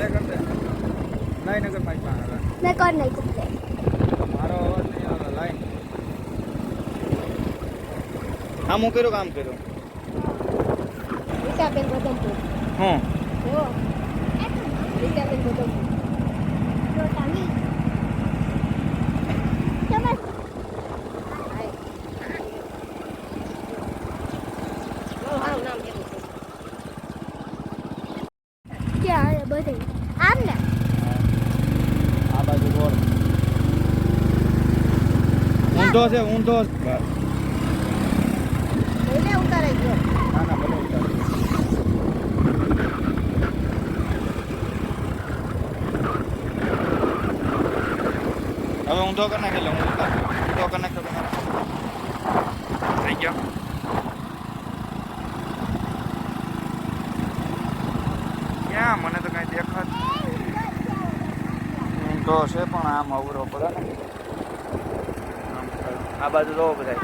Play કર દે નહીં નગર મારી પાસે આવે. મેં કર નાખ્યું પ્લે મારો અવાજ નહીં આવે લાઈન આમ હું કર્યું કામ કર્યું રીટાબેન બદમપુર હું જો રીટાબેન બદમપુર જો ટામી તમે ક્યાં આવે બધે ઊંધો છે ઊંધો બસ. હું ઉતારાઈ ગયો ના ના ભલે ઉતાર. હવે ઊંધો કરી નાખે લઉં હું ઉતાર. ઊંધો કરી નાખ્યો થઈ ગયો ક્યાં મને તો કઈ દેખાત ઊંધો છે પણ આમ અવરો પડે ને. આ બાજુ જોવો બધા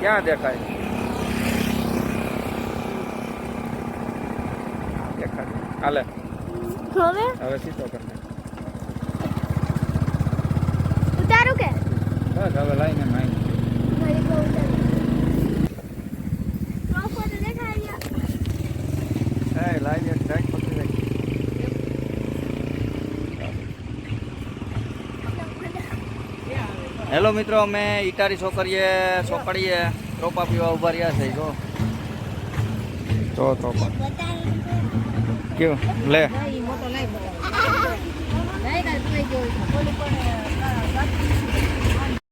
ક્યાં દેખાય? દેખાય. હાલે. હવે? હવે સીધો કરી. ઉતારું કે? બસ હવે લાઈને માઈ મારી હેલો મિત્રો, અમે ઈટારી છોકરીએ છોકરીએ ટોપા પીવા ઊભા રહ્યા છે, જો. તો તો કેવું? લે.